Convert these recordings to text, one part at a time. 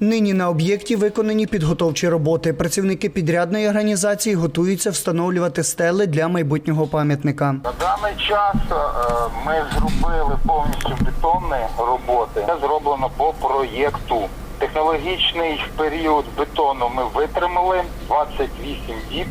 Нині на об'єкті виконані підготовчі роботи. Працівники підрядної організації готуються встановлювати стели для майбутнього пам'ятника. На даний час е, ми зробили повністю бетонні роботи. Це зроблено по проєкту. Технологічний період бетону ми витримали 28 діб.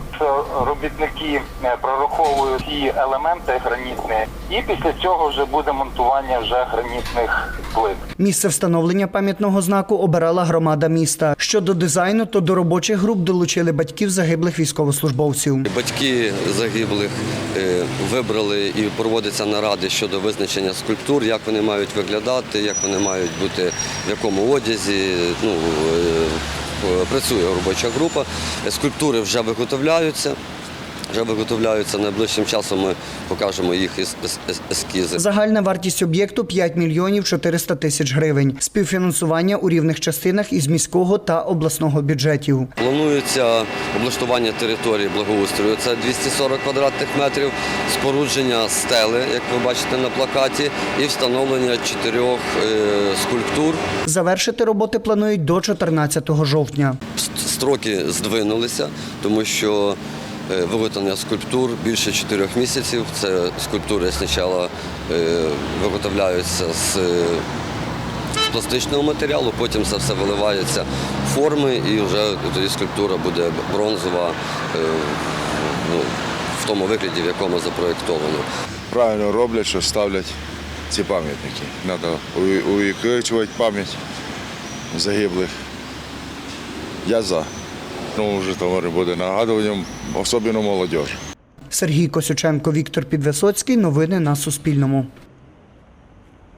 Робітники е, прораховують ці елементи гранітні, і після цього вже буде монтування вже гранітних плит. Місце встановлення пам'ятного знаку обирала громада міста. Щодо дизайну, то до робочих груп долучили батьків загиблих військовослужбовців. Батьки загиблих е, вибрали і проводяться наради щодо визначення скульптур, як вони мають виглядати, як вони мають бути в якому одязі. Ну, е, працює робоча група. Скульптури вже виготовляються. Вже виготовляються найближчим часом. Ми покажемо їх ес- ес- ес- ескізи. Загальна вартість об'єкту 5 мільйонів 400 тисяч гривень. Співфінансування у рівних частинах із міського та обласного бюджетів. Планується облаштування території благоустрою. Це 240 квадратних метрів, спорудження стели, як ви бачите на плакаті, і встановлення чотирьох е, скульптур. Завершити роботи планують до 14 жовтня. Строки здвинулися, тому що виготовлення скульптур більше чотирьох місяців. Це скульптури спочатку е, виготовляються з е, пластичного матеріалу, потім це все виливається в форми і вже тоді скульптура буде бронзова е, ну, в тому вигляді, в якому запроєктовано. правильно роблять, що ставлять ці пам'ятники. Треба увіковічувати пам'ять загиблих. Я за. Ну, Житомир буде нагадуванням, особливо молодіж. Сергій Косюченко, Віктор Підвисоцький. Новини на Суспільному.